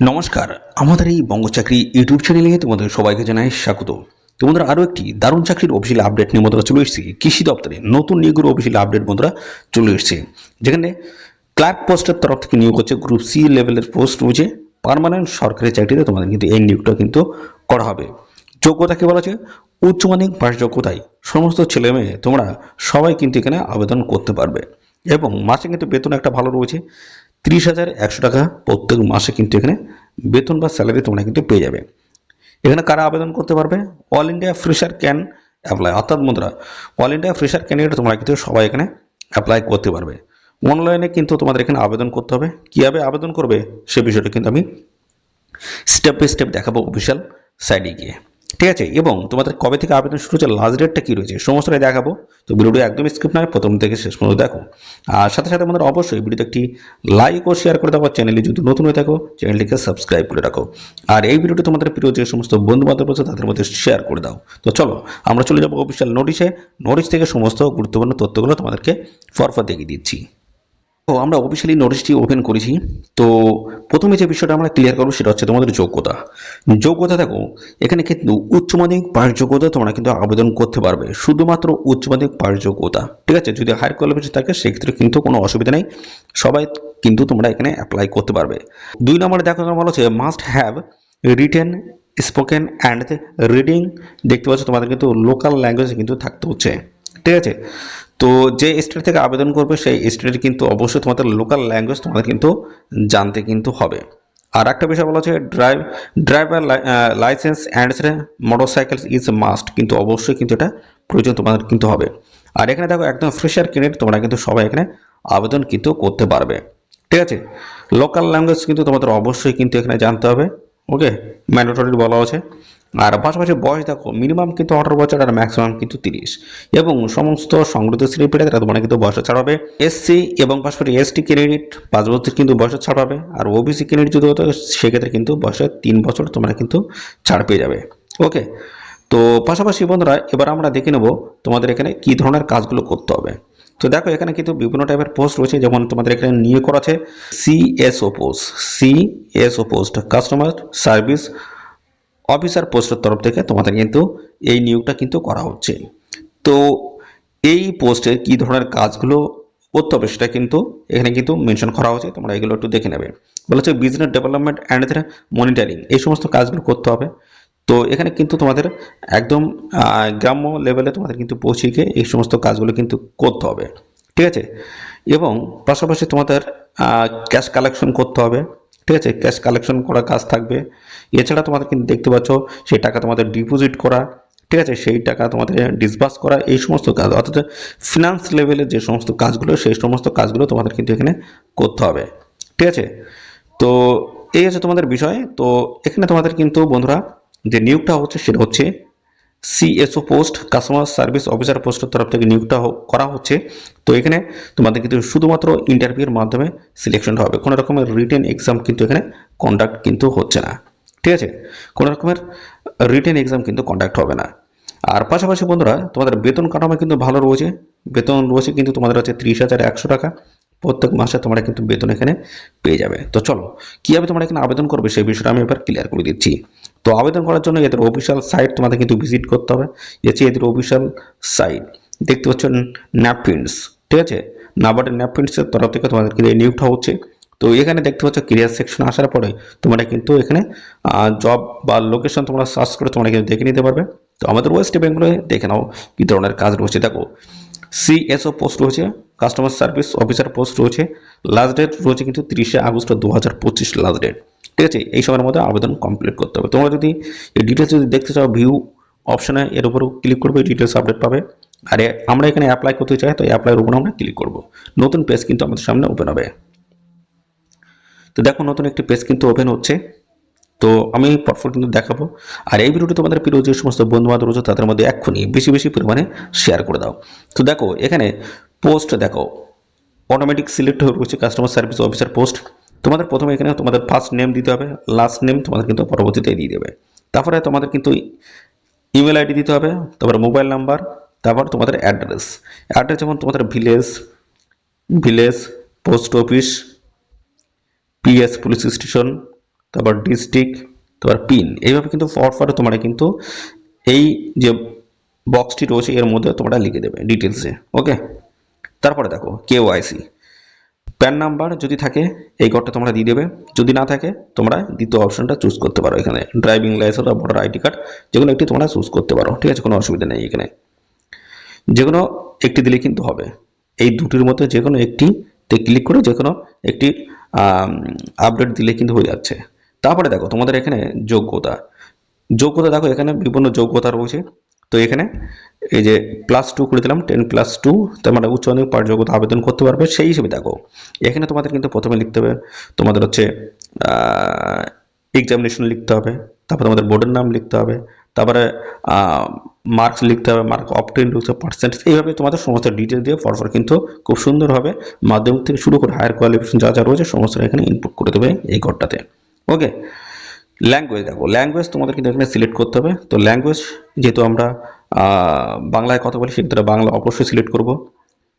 নমস্কার, আমাদের এই বঙ্গচাকরি ইউটিউব চ্যানেলে তোমাদের সবাইকে জানাই স্বাগত। তোমাদের আরও একটি দারুণ চাকরির অফিসিয়াল আপডেট নিয়ে বন্ধুরা চলে এসেছি। কৃষি দপ্তরে নতুন নিয়োগের অফিসিয়াল আপডেট বন্ধুরা চলে এসেছে। যেখানে ক্লার্ক পোস্টের তরফ থেকে নিয়োগ হচ্ছে গ্রুপ সি লেভেলের পোস্ট রয়েছে। পার্মানেন্ট সরকারি চাকরিতে তোমাদের কিন্তু এই নিয়োগটা কিন্তু করা হবে। যোগ্যতা কি বলা আছে উচ্চ মাধ্যমিক পাশ যোগ্যতায়। সমস্ত ছেলে মেয়ে তোমরা সবাই কিন্তু এখানে আবেদন করতে পারবে। এবং মাসে কিন্তু বেতন একটা ভালো রয়েছে। তিরিশ হাজার একশো টাকা প্রত্যেক মাসে কিন্তু এখানে বেতন বা স্যালারি তোমরা কিন্তু পেয়ে যাবে। এখানে কারা আবেদন করতে পারবে? All India fresher can apply অর্থাৎ বন্ধুরা, অল ইন্ডিয়া ফ্রেশার ক্যান্ডিডেট তোমরা কিন্তু সবাই এখানে অ্যাপ্লাই করতে পারবে। অনলাইনে কিন্তু তোমাদের এখানে আবেদন করতে হবে। কীভাবে আবেদন করবে সে বিষয়টা কিন্তু আমি স্টেপ বাই স্টেপ দেখাবো অফিসিয়াল সাইডে গিয়ে। ঠিক আছে? এবং তোমাদের কবে থেকে আবেদন শুরু হচ্ছে লাস্ট ডেটটা কী রয়েছে, সমস্তটাই দেখাবো। তো ভিডিওটি একদম স্কিপ নয় প্রথম থেকে শেষ পর্যন্ত দেখো। আর সাথে সাথে আমাদের অবশ্যই ভিডিওতে একটি লাইক ও শেয়ার করে দেবো চ্যানেলে যদি নতুন হয়ে থাকো চ্যানেলটিকে সাবস্ক্রাইব করে রাখো। আর এই ভিডিওটি তোমাদের প্রিয় যে সমস্ত বন্ধু বান্ধব আছে তাদের মধ্যে শেয়ার করে দাও। তো চলো, আমরা চলে যাব অফিসিয়াল নোটিশে নোটিশ থেকে সমস্ত গুরুত্বপূর্ণ তথ্যগুলো তোমাদেরকে ফরফর দেখিয়ে দিচ্ছি। আমরা অফিসিয়ালি নোটিশটি ওপেন করেছি। তো প্রথমে যে বিষয়টা আমরা ক্লিয়ার করব সেটা হচ্ছে তোমাদের যোগ্যতা। যোগ্যতা দেখো, এখানে কিন্তু উচ্চ মাধ্যমিক পাশ যোগ্যতা তোমরা কিন্তু আবেদন করতে পারবে। শুধুমাত্র উচ্চ মাধ্যমিক পাশ যোগ্যতা, ঠিক আছে? যদি হায়ার কোয়ালিফিকেশন থাকে, সেক্ষেত্রে কিন্তু কোনো অসুবিধা নেই। সবাই কিন্তু তোমরা এখানে অ্যাপ্লাই করতে পারবে। দুই নম্বরে দেখো বলা হচ্ছে must have written spoken and reading দেখতে পাচ্ছ তোমাদের কিন্তু লোকাল ল্যাঙ্গুয়েজ কিন্তু থাকতে হচ্ছে। ঠিক আছে? তো যে স্টেট থেকে আবেদন করবে, সেই স্টেটের কিন্তু অবশ্যই তোমাদের লোকাল ল্যাঙ্গুয়েজ তোমাদের কিন্তু জানতে কিন্তু হবে। আর একটা বিষয় বলা হচ্ছে drive driver licence and motorcycle is must কিন্তু অবশ্যই কিন্তু এটা প্রয়োজন তোমাদের কিন্তু হবে। আর এখানে দেখো, একদম ফ্রেশার ক্যান্ডিডেট তোমরা কিন্তু সবাই এখানে আবেদন কিন্তু করতে পারবে। ঠিক আছে? লোকাল ল্যাঙ্গুয়েজ কিন্তু তোমাদের অবশ্যই কিন্তু এখানে জানতে হবে। ওকে ম্যান্ডেটরি বলা আছে আর পাশাপাশি বয়স দেখো মিনিমাম কিন্তু আঠারো বছর আর ম্যাক্সিমাম কিন্তু তিরিশ। এবং সমস্ত সংগঠিত শ্রেণি তারা তোমার কিন্তু বয়স ছাড় পাবে এসসি এবং পাশাপাশি এসটি ক্যান্ডিডেট পাঁচ বছর কিন্তু বয়স ছাড় পাবে আর ওবিসি ক্যান্ডিডেট যদি হতো, সেক্ষেত্রে কিন্তু বয়সের তিন বছর তোমরা কিন্তু ছাড় পেয়ে যাবে। ওকে তো পাশাপাশি বন্ধুরা, এবার আমরা দেখে নেব তোমাদের এখানে কী ধরনের কাজগুলো করতে হবে। তো দেখো, এখানে কিন্তু বিভিন্ন টাইপের পোস্ট রয়েছে, যেমন তোমাদের এখানে নিয়োগ করা আছে। CSO post CSO post customer service officer পোস্টের তরফ থেকে তোমাদের কিন্তু এই নিয়োগটা কিন্তু করা হচ্ছে। তো এই পোস্টে কী ধরনের কাজগুলো করতে হবে সেটা কিন্তু এখানে কিন্তু মেনশন করা হচ্ছে তোমরা এগুলো একটু দেখে নেবে। বলা হচ্ছে বিজনেস ডেভেলপমেন্ট অ্যান্ড মনিটারিং এই সমস্ত কাজগুলো করতে হবে। তো এখানে কিন্তু তোমাদের একদম গ্রাম্য লেভেলে তোমাদের কিন্তু পৌঁছে গিয়ে এই সমস্ত কাজগুলো কিন্তু করতে হবে। ঠিক আছে? এবং পাশাপাশি তোমাদের ক্যাশ কালেকশন করতে হবে। ঠিক আছে ক্যাশ কালেকশন করা কাজ থাকবে। এছাড়া তোমাদের কিন্তু দেখতে পাচ্ছ, সেই টাকা তোমাদের ডিপোজিট করা, ঠিক আছে, সেই টাকা তোমাদের ডিসবার্স করা, এই সমস্ত কাজ, অর্থাৎ ফিনান্স লেভেলের যে সমস্ত কাজগুলো, সেই সমস্ত কাজগুলো তোমাদের কিন্তু এখানে করতে হবে। ঠিক আছে, তো এই হচ্ছে তোমাদের বিষয়। তো এখানে তোমাদের কিন্তু বন্ধুরা, যে নিয়োগটা হচ্ছে, সেটা হচ্ছে CSO post customer service officer পোস্টের তরফ থেকে নিয়োগটা করা হচ্ছে। তো এখানে তোমাদের কিন্তু শুধুমাত্র ইন্টারভিউর মাধ্যমে সিলেকশনটা হবে। কোনো রকমের রিটেন এক্সাম কিন্তু এখানে কন্ডাক্ট কিন্তু হচ্ছে না। ঠিক আছে? কোনো রকমের রিটেন এক্সাম কিন্তু কন্ডাক্ট হবে না। আর পাশাপাশি বন্ধুরা, তোমাদের বেতন কাঠামো কিন্তু ভালো রয়েছে। বেতন রয়েছে কিন্তু তোমাদের হচ্ছে ত্রিশ হাজার একশো টাকা। প্রত্যেক মাসে তোমরা কিন্তু বেতন এখানে পেয়ে যাবে। তো চলো, কীভাবে তোমরা এখানে আবেদন করবে সেই বিষয়টা আমি এবার ক্লিয়ার করে দিচ্ছি। তো আবেদন করার জন্য এদের অফিসিয়াল সাইট তোমাদের কিন্তু ভিজিট করতে হবে। এছে এদের অফিসিয়াল সাইট দেখতে পাচ্ছ ন্যাপকিনস ঠিক আছে? নাবার্ডের ন্যাপকিনসের তরফ থেকে তোমাদের কিন্তু এই নিয়োগটা হচ্ছে। তো এখানে দেখতে পাচ্ছ ক্রিয়ার সেকশন আসার পরে তোমরা কিন্তু এখানে জব বা লোকেশন তোমরা সার্চ করে তোমরা কিন্তু দেখে নিতে পারবে। তো আমাদের ওয়েস্ট বেঙ্গলে দেখে নাও কী ধরনের কাজ রয়েছে। দেখো সিএসও পোস্ট রয়েছে কাস্টমার সার্ভিস অফিসার পোস্ট রয়েছে লাস্ট ডেট রয়েছে কিন্তু তিরিশে আগস্ট দু হাজার পঁচিশ লাস্ট ডেট ঠিক আছে, এই সময়ের মধ্যে আবেদন কমপ্লিট করতে হবে। তোমরা যদি এই ডিটেলস যদি দেখতে চাও ভিউ অপশনে এর উপর ক্লিক করবে ডিটেলস আপডেট পাবে। আর আমরা এখানে অ্যাপ্লাই করতে চাই, তো অ্যাপ্লাইয়ের উপর আমরা ক্লিক করব। নতুন পেজ কিন্তু আমাদের সামনে ওপেন হবে। তো দেখো, নতুন একটি পেজ কিন্তু ওপেন হচ্ছে। তো আমি পরপর কিন্তু দেখাবো। আর এই ভিডিওটি তোমাদের প্রিয় যে সমস্ত বন্ধু বান্ধব রয়েছে, তাদের মধ্যে এক্ষুনি বেশি বেশি পরিমাণে শেয়ার করে দাও। তো দেখো, এখানে পোস্ট দেখো। অটোমেটিক সিলেক্ট হয়ে রয়েছে কাস্টমার সার্ভিস অফিসার পোস্ট তোমাদের প্রথমে এখানে তোমাদের ফার্স্ট নেম দিতে হবে লাস্ট নেম তোমাদের কিন্তু পরবর্তীতে দিয়ে দেবে। তারপরে তোমাদের কিন্তু ইমেল আইডি দিতে হবে তারপরে মোবাইল নাম্বার তারপর তোমাদের অ্যাড্রেস অ্যাড্রেস যেমন তোমাদের village village post office PS police station তারপর ডিস্ট্রিক্ট তারপর পিন এইভাবে কিন্তু ফরফারে তোমরা কিন্তু এই যে বক্সটি রয়েছে, এর মধ্যে তোমরা লিখে দেবে ডিটেলসে ওকে তারপরে দেখো কেওআইসি প্যান নাম্বার যদি থাকে, এই ঘরটা তোমরা দিয়ে দেবে। যদি না থাকে, তোমরা দ্বিতীয় অপশনটা চুজ করতে পারো এখানে। ড্রাইভিং লাইসেন্স বা ভোটার আইডি কার্ড যেগুলো একটি তোমরা চুজ করতে পারো, ঠিক আছে? কোনো অসুবিধা নেই এখানে। যে কোনো একটি দিলে কিন্তু হবে। এই দুটির মধ্যে যে কোনো একটিতে ক্লিক করে যে কোনো একটি আপডেট দিলে কিন্তু হয়ে যাচ্ছে। তারপরে দেখো, তোমাদের এখানে যোগ্যতা। যোগ্যতা দেখো, এখানে বিভিন্ন যোগ্যতা রয়েছে। তো এখানে এই যে প্লাস টু করে দিলাম টেন প্লাস টু তার মানে উচ্চ মাধ্যমিক পাঠ যোগ্যতা আবেদন করতে পারবে। সেই হিসেবে দেখো, এখানে তোমাদের কিন্তু প্রথমে লিখতে হবে, তোমাদের হচ্ছে এক্সামিনেশন লিখতে হবে, তারপর তোমাদের বোর্ডের নাম লিখতে হবে, তারপরে মার্কস লিখতে হবে মার্ক অপটেন লিখতে হবে পার্সেন্টেজ এইভাবে তোমাদের সমস্ত ডিটেল দিয়ে পরপর কিন্তু খুব সুন্দরভাবে মাধ্যমিক থেকে শুরু করে হায়ার কোয়ালিফিকেশন যা যা রয়েছে সমস্ত এখানে ইনপুট করে দেবে এই ঘরটাতে। ওকে ল্যাঙ্গুয়েজ দেখো ল্যাঙ্গুয়েজ তোমাদের কিন্তু এখানে সিলেক্ট করতে হবে। তো ল্যাঙ্গুয়েজ যেহেতু আমরা বাংলায় কথা বলি, সেক্ষেত্রে বাংলা অবশ্যই সিলেক্ট করব।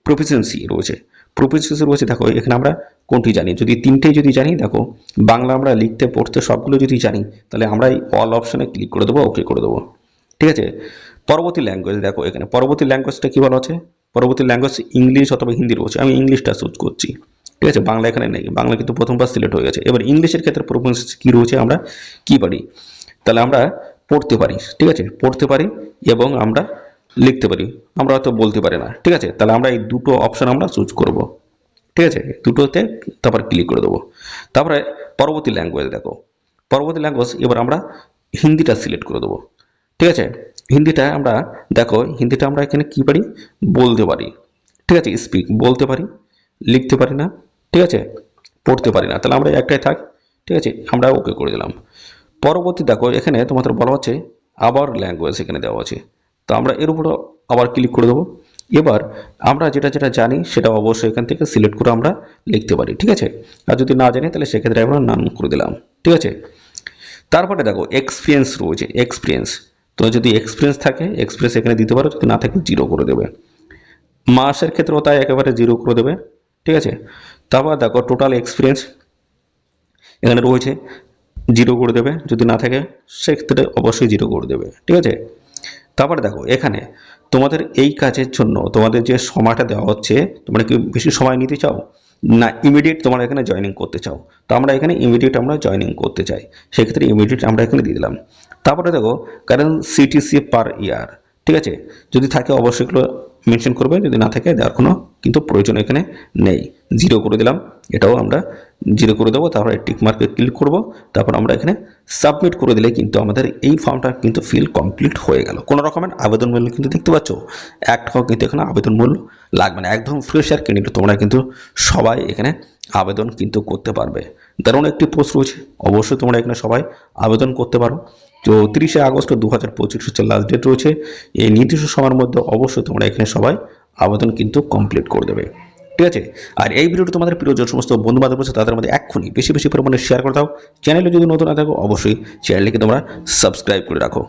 প্রফিসিয়েন্সি রয়েছে। প্রফিসিয়েন্সি রয়েছে, দেখো, এখানে আমরা কোনটি জানি? যদি তিনটেই যদি জানি, দেখো, বাংলা আমরা লিখতে, পড়তে সবগুলো যদি জানি, তাহলে আমরা এই অল অপশনে ক্লিক করে দেবো ওকে করে দেবো। ঠিক আছে? পরবর্তী ল্যাঙ্গুয়েজ দেখো, এখানে। পরবর্তী ল্যাঙ্গুয়েজটা কী বলা আছে পরবর্তী ল্যাঙ্গুয়েজ ইংলিশ অথবা হিন্দি রয়েছে। আমি ইংলিশটা চুজ করছি। ঠিক আছে? বাংলা এখানে নেই। বাংলা কিন্তু প্রথমবার সিলেক্ট হয়ে গেছে। এবার ইংলিশের ক্ষেত্রে প্রফিসিয়েন্সি কী রয়েছে? আমরা কী পারি? তাহলে আমরা পড়তে পারি, ঠিক আছে? পড়তে পারি এবং আমরা লিখতে পারি। আমরা হয়তো বলতে পারি না, ঠিক আছে? তাহলে আমরা এই দুটো অপশন আমরা চুজ করব, ঠিক আছে? দুটোতে তারপর ক্লিক করে দেবো। তারপরে পরবর্তী ল্যাঙ্গুয়েজ দেখো। পরবর্তী ল্যাঙ্গুয়েজ এবার আমরা হিন্দিটা সিলেক্ট করে দেবো, ঠিক আছে? হিন্দিটা আমরা দেখো, হিন্দিটা আমরা এখানে কি পারি? বলতে পারি, ঠিক আছে? স্পিক বলতে পারি, লিখতে পারি না। ঠিক আছে? পড়তে পারি না। তাহলে আমরা একটাই থাক। ঠিক আছে? আমরা ওকে করে দিলাম। পরবর্তী দেখো, এখানে তোমাদের বলা হচ্ছে আবার ল্যাঙ্গুয়েজ এখানে দেওয়া আছে। তো আমরা এর উপর আবার ক্লিক করে দেবো। এবার আমরা যেটা যেটা জানি সেটা অবশ্যই এখান থেকে সিলেক্ট করে আমরা লিখতে পারি। ঠিক আছে? আর যদি না জানি, তাহলে সেক্ষেত্রে আমরা নাম করে দিলাম। ঠিক আছে? তারপরে দেখো এক্সপিরিয়েন্স রয়েছে। এক্সপিরিয়েন্স তো যদি এক্সপিরিয়েন্স থাকে এক্সপিরিয়েন্স এখানে দিতে পারো। যদি না থাকে জিরো করে দেবে। মাসের ক্ষেত্রেও তাই একেবারে জিরো করে দেবে। ঠিক আছে? তারপর দেখো টোটাল এক্সপিরিয়েন্স এখানে রয়েছে জিরো করে দেবে, যদি না থাকে সেক্ষেত্রে অবশ্যই জিরো করে দেবে, ঠিক আছে? তারপরে দেখো এখানে তোমাদের এই কাজের জন্য তোমাদের যে সময়টা দেওয়া হচ্ছে, তোমরা কি বেশি সময় নিতে চাও? না ইমিডিয়েট তোমরা এখানে জয়েনিং করতে চাও। তো আমরা এখানে ইমিডিয়েট আমরা জয়েনিং করতে চাই। সেক্ষেত্রে ইমিডিয়েট আমরা এখানে দিয়ে দিলাম। তারপরে দেখো কারণ সিটিসি পার ইয়ার ঠিক আছে? যদি থাকে অবশ্যই এগুলো মেনশন করবে, যদি না থাকে দেওয়ার কোনো কিন্তু প্রয়োজন এখানে নেই। জিরো করে দিলাম। এটাও আমরা জিরো করে দেবো, তারপরে টিক মার্কে ক্লিক করব। তারপর আমরা এখানে সাবমিট করে দিলে কিন্তু আমাদের এই ফর্মটা কিন্তু ফিল কমপ্লিট হয়ে গেল। কোনো রকমের আবেদন মূল্য কিন্তু দেখতে পাচ্ছ? এক টাকাও কিন্তু এখানে আবেদন মূল্য লাগবে না। একদম ফ্রেশ আর ক্যান্ডিডেট তোমরা কিন্তু সবাই এখানে আবেদন কিন্তু করতে পারবে। দারুণ একটি পোস্ট রয়েছে। অবশ্যই তোমরা এখানে সবাই আবেদন করতে পারো। তো তিরিশে আগস্ট দু হাজার পঁচিশ হচ্ছে লাস্ট ডেট রয়েছে। এই নির্দিষ্ট সময়ের মধ্যে অবশ্যই তোমরা এখানে সবাই আবেদন কিন্তু কমপ্লিট করে দেবে। ঠিক আছে? আর এই ভিডিওটি তোমাদের প্রিয় যে সমস্ত বন্ধু বান্ধব আছে, তাদের মধ্যে এক্ষুনি বেশি বেশি পরিমাণে শেয়ার করে দাও। চ্যানেলে যদি নতুন না থাকো, অবশ্যই চ্যানেলটিকে তোমরা সাবস্ক্রাইব করে রাখো।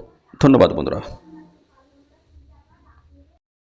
ধন্যবাদ বন্ধুরা।